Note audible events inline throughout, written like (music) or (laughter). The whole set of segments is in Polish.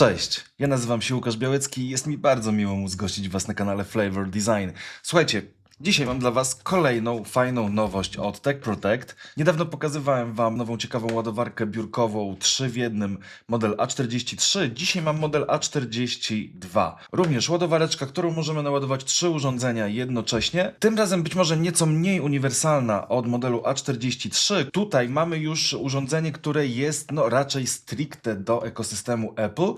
Cześć, ja nazywam się Łukasz Białecki i jest mi bardzo miło móc gościć Was na kanale Flavor Design. Słuchajcie, dzisiaj mam dla Was kolejną fajną nowość od Tech Protect. Niedawno pokazywałem Wam nową ciekawą ładowarkę biurkową 3 w jednym model A43. Dzisiaj mam model A42. Również ładowareczka, którą możemy naładować trzy urządzenia jednocześnie. Tym razem być może nieco mniej uniwersalna od modelu A43. Tutaj mamy już urządzenie, które jest no, raczej stricte do ekosystemu Apple.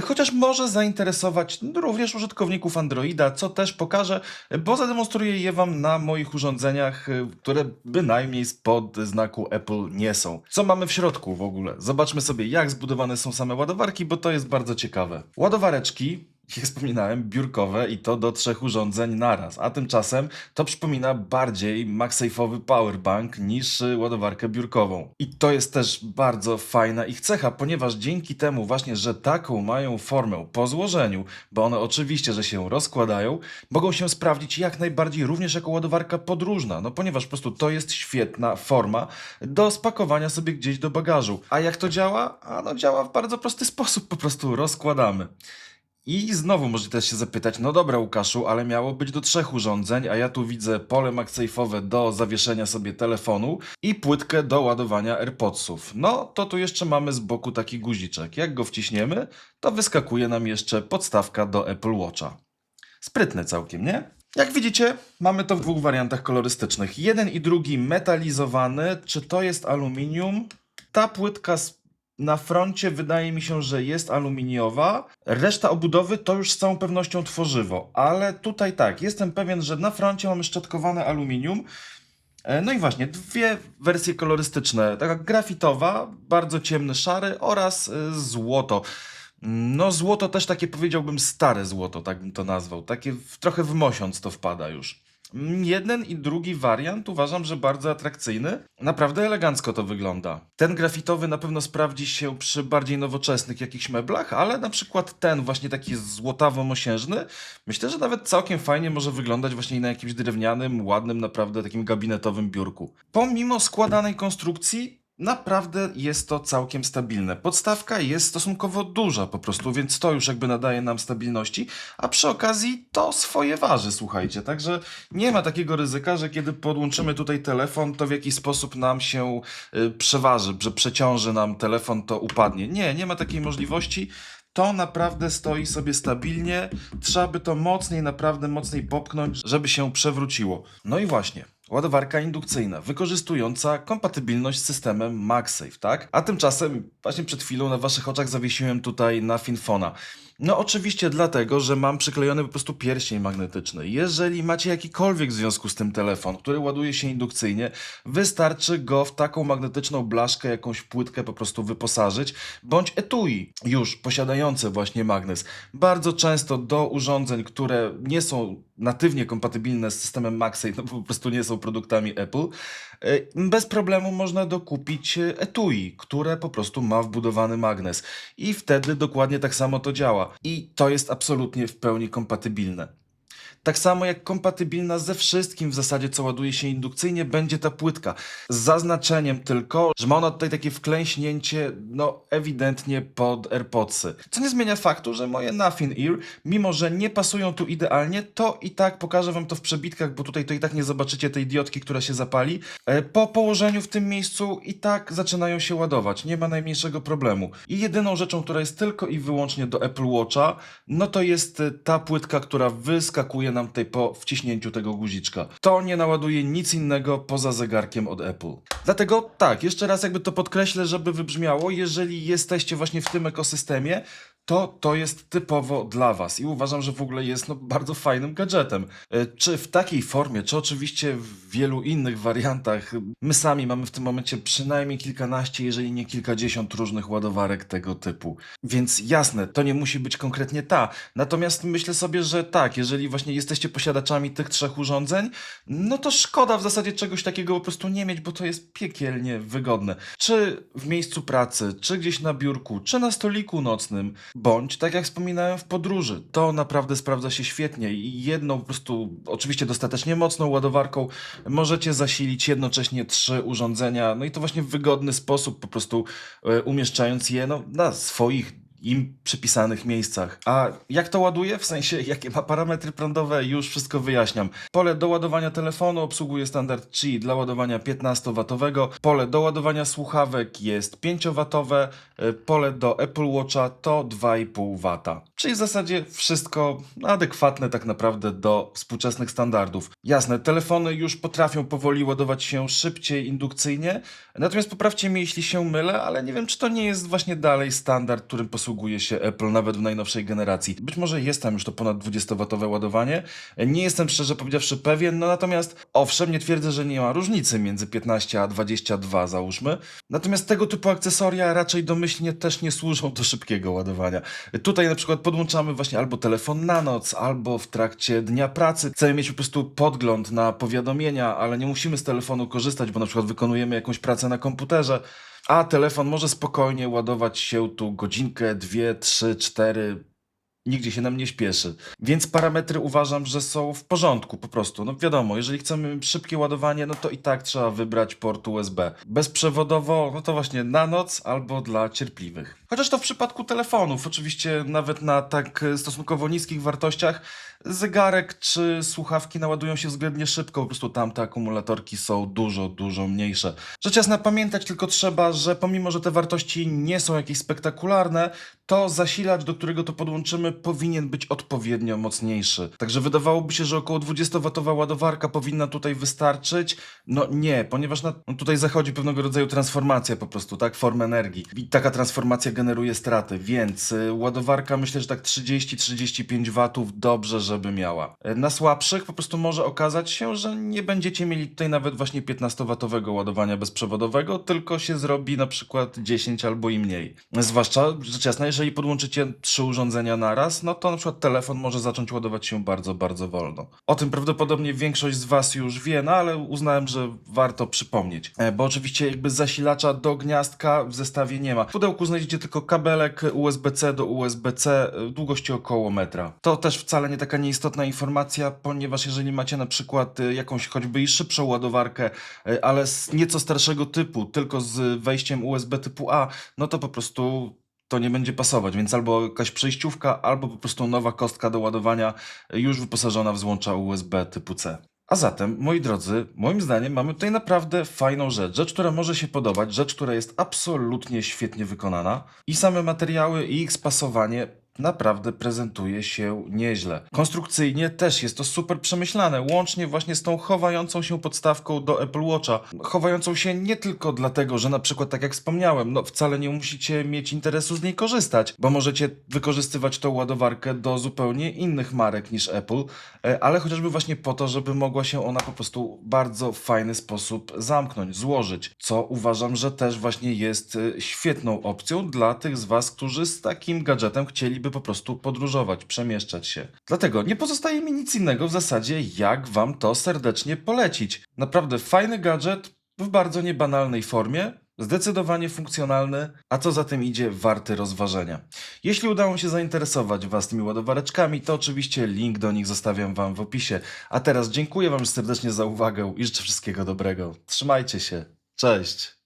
Chociaż może zainteresować również użytkowników Androida, co też pokażę, bo zademonstruję je Wam na moich urządzeniach, y, które bynajmniej spod znaku Apple nie są. Co mamy w środku w ogóle? Zobaczmy sobie, jak zbudowane są same ładowarki, bo to jest bardzo ciekawe. Ładowareczki (laughs) jak wspominałem, biurkowe i to do trzech urządzeń naraz. A tymczasem to przypomina bardziej MagSafe'owy powerbank niż y, ładowarkę biurkową. I to jest też bardzo fajna ich cecha, ponieważ dzięki temu właśnie, że taką mają formę po złożeniu, bo one oczywiście, że się rozkładają, mogą się sprawdzić jak najbardziej również jako ładowarka podróżna, no ponieważ po prostu to jest świetna forma do spakowania sobie gdzieś do bagażu. A jak to działa? A no działa w bardzo prosty sposób, po prostu rozkładamy. I znowu możecie się zapytać, no dobra Łukaszu, ale miało być do trzech urządzeń, a ja tu widzę pole MagSafe'owe do zawieszenia sobie telefonu i płytkę do ładowania AirPodsów. No to tu jeszcze mamy z boku taki guziczek. Jak go wciśniemy, to wyskakuje nam jeszcze podstawka do Apple Watcha. Sprytne całkiem, nie? Jak widzicie, mamy to w dwóch wariantach kolorystycznych. Jeden i drugi metalizowany. Czy to jest aluminium? Ta płytka z na froncie wydaje mi się, że jest aluminiowa. Reszta obudowy to już z całą pewnością tworzywo, ale tutaj tak, jestem pewien, że na froncie mamy szczotkowane aluminium. E, No i właśnie, dwie wersje kolorystyczne. Taka grafitowa, bardzo ciemny szary oraz y, złoto. No złoto też takie powiedziałbym stare złoto, tak bym to nazwał. Takie trochę w mosiąc to wpada już. Jeden i drugi wariant uważam, że bardzo atrakcyjny. Naprawdę elegancko to wygląda. Ten grafitowy na pewno sprawdzi się przy bardziej nowoczesnych jakichś meblach, ale na przykład ten właśnie taki złotawo-mosiężny, myślę, że nawet całkiem fajnie może wyglądać właśnie na jakimś drewnianym, ładnym, naprawdę takim gabinetowym biurku. Pomimo składanej konstrukcji, Naprawdę jest to całkiem stabilne. Podstawka jest stosunkowo duża po prostu, więc to już jakby nadaje nam stabilności, a przy okazji to swoje waży, słuchajcie. Także nie ma takiego ryzyka, że kiedy podłączymy tutaj telefon, to w jakiś sposób nam się y, przeważy, że przeciąży nam telefon, to upadnie. Nie, nie ma takiej możliwości. To naprawdę stoi sobie stabilnie. Trzeba by to mocniej, naprawdę mocniej popchnąć, żeby się przewróciło. No i właśnie. Ładowarka indukcyjna, wykorzystująca kompatybilność z systemem MagSafe, tak? A tymczasem właśnie przed chwilą na waszych oczach zawiesiłem tutaj na Finfona. No oczywiście dlatego, że mam przyklejony po prostu pierścień magnetyczny. Jeżeli macie jakikolwiek w związku z tym telefon, który ładuje się indukcyjnie, wystarczy go w taką magnetyczną blaszkę, jakąś płytkę po prostu wyposażyć, bądź etui już posiadające właśnie magnes. Bardzo często do urządzeń, które nie są natywnie kompatybilne z systemem MagSafe, no po prostu nie są produktami Apple, bez problemu można dokupić y, etui, które po prostu ma wbudowany magnes. I wtedy dokładnie tak samo to działa. I to jest absolutnie w pełni kompatybilne. Tak samo jak kompatybilna ze wszystkim w zasadzie, co ładuje się indukcyjnie, będzie ta płytka. Z zaznaczeniem tylko, że ma ona tutaj takie wklęśnięcie, no ewidentnie pod AirPodsy. Co nie zmienia faktu, że moje Nothing Ear, mimo że nie pasują tu idealnie, to i tak pokażę wam to w przebitkach, bo tutaj to i tak nie zobaczycie tej diodki, która się zapali. E, Po położeniu w tym miejscu i tak zaczynają się ładować, nie ma najmniejszego problemu. I jedyną rzeczą, która jest tylko i wyłącznie do Apple Watcha, no to jest e, ta płytka, która wyskakuje nam tutaj po wciśnięciu tego guziczka. To nie naładuje nic innego poza zegarkiem od Apple. Dlatego tak, jeszcze raz jakby to podkreślę, żeby wybrzmiało, jeżeli jesteście właśnie w tym ekosystemie, to to jest typowo dla Was i uważam, że w ogóle jest no, bardzo fajnym gadżetem. E, Czy w takiej formie, czy oczywiście w wielu innych wariantach, my sami mamy w tym momencie przynajmniej kilkanaście, jeżeli nie kilkadziesiąt różnych ładowarek tego typu. Więc jasne, to nie musi być konkretnie ta. Natomiast myślę sobie, że tak, jeżeli właśnie jesteście posiadaczami tych trzech urządzeń, no to szkoda w zasadzie czegoś takiego po prostu nie mieć, bo to jest piekielnie wygodne. Czy w miejscu pracy, czy gdzieś na biurku, czy na stoliku nocnym, bądź tak jak wspominałem w podróży. To naprawdę sprawdza się świetnie i jedną po prostu, oczywiście dostatecznie mocną ładowarką możecie zasilić jednocześnie trzy urządzenia, no i to właśnie w wygodny sposób, po prostu e, umieszczając je no, na swoich im przypisanych miejscach. A jak to ładuje? W sensie, (laughs) jakie ma parametry prądowe? Już wszystko wyjaśniam. Pole do ładowania telefonu obsługuje standard Qi dla ładowania 15W. Pole do ładowania słuchawek jest 5W. y, Pole do Apple Watcha to 2,5 W. Czyli w zasadzie wszystko adekwatne tak naprawdę do współczesnych standardów. Jasne, telefony już potrafią powoli ładować się szybciej, indukcyjnie, natomiast poprawcie mnie, jeśli się mylę, ale nie wiem, czy to nie jest właśnie dalej standard, którym posługuje się Apple nawet w najnowszej generacji. Być może jest tam już to ponad 20W ładowanie. Nie jestem szczerze powiedziawszy pewien, no natomiast owszem, nie twierdzę, że nie ma różnicy między 15 a 22 załóżmy. Natomiast tego typu akcesoria raczej domyślnie też nie służą do szybkiego ładowania. Tutaj na przykład podłączamy właśnie albo telefon na noc, albo w trakcie dnia pracy. Chcemy mieć po prostu podgląd na powiadomienia, ale nie musimy z telefonu korzystać, bo na przykład wykonujemy jakąś pracę na komputerze. A telefon może spokojnie ładować się tu godzinkę, dwie, trzy, cztery, nigdzie się nam nie śpieszy. Więc parametry uważam, że są w porządku po prostu. No wiadomo, jeżeli chcemy szybkie ładowanie, no to i tak trzeba wybrać port USB. Bezprzewodowo, no to właśnie na noc albo dla cierpliwych. Chociaż to w przypadku telefonów, oczywiście nawet na tak stosunkowo niskich wartościach, zegarek czy słuchawki naładują się względnie szybko, po prostu tamte akumulatorki są dużo, dużo mniejsze. Rzecz jasna, pamiętać tylko trzeba, że pomimo, że te wartości nie są jakieś spektakularne, to zasilacz, do którego to podłączymy, powinien być odpowiednio mocniejszy. Także wydawałoby się, że około 20W ładowarka powinna tutaj wystarczyć. No nie, ponieważ na, no tutaj zachodzi pewnego rodzaju transformacja po prostu, tak? Form energii. I taka transformacja generuje straty, więc y, ładowarka myślę, że tak 30-35 W dobrze, żeby miała. Y, Na słabszych po prostu może okazać się, że nie będziecie mieli tutaj nawet właśnie 15W ładowania bezprzewodowego, tylko się zrobi na przykład 10 albo i mniej. Zwłaszcza, rzecz jasna, jeżeli podłączycie trzy urządzenia naraz, no to na przykład telefon może zacząć ładować się bardzo, bardzo wolno. O tym prawdopodobnie większość z Was już wie, no ale uznałem, że warto przypomnieć. E, Bo oczywiście jakby zasilacza do gniazdka w zestawie nie ma. W pudełku znajdziecie tylko kabelek USB-C do USB-C e, długości około metra. To też wcale nie taka nieistotna informacja, ponieważ jeżeli macie na przykład e, jakąś choćby i szybszą ładowarkę, ale z nieco starszego typu, tylko z wejściem USB typu A, no to po prostu to nie będzie pasować, więc albo jakaś przejściówka, albo po prostu nowa kostka do ładowania e, już wyposażona w złącza USB typu C. A zatem, moi drodzy, moim zdaniem mamy tutaj naprawdę fajną rzecz. Rzecz, która może się podobać, rzecz, która jest absolutnie świetnie wykonana i same materiały i ich spasowanie naprawdę prezentuje się nieźle. Konstrukcyjnie też jest to super przemyślane, łącznie właśnie z tą chowającą się podstawką do Apple Watcha. Chowającą się nie tylko dlatego, że na przykład, tak jak wspomniałem, no wcale nie musicie mieć interesu z niej korzystać, bo możecie wykorzystywać tą ładowarkę do zupełnie innych marek niż Apple, e, ale chociażby właśnie po to, żeby mogła się ona po prostu bardzo fajny sposób zamknąć, złożyć, co uważam, że też właśnie jest e, świetną opcją dla tych z Was, którzy z takim gadżetem chcieliby po prostu podróżować, przemieszczać się. Dlatego nie pozostaje mi nic innego w zasadzie, jak Wam to serdecznie polecić. Naprawdę fajny gadżet w bardzo niebanalnej formie, Zdecydowanie funkcjonalny, a co za tym idzie, warty rozważenia. Jeśli udało się zainteresować Was tymi ładowareczkami, to oczywiście link do nich zostawiam Wam w opisie. A teraz dziękuję Wam serdecznie za uwagę i życzę wszystkiego dobrego. Trzymajcie się. Cześć!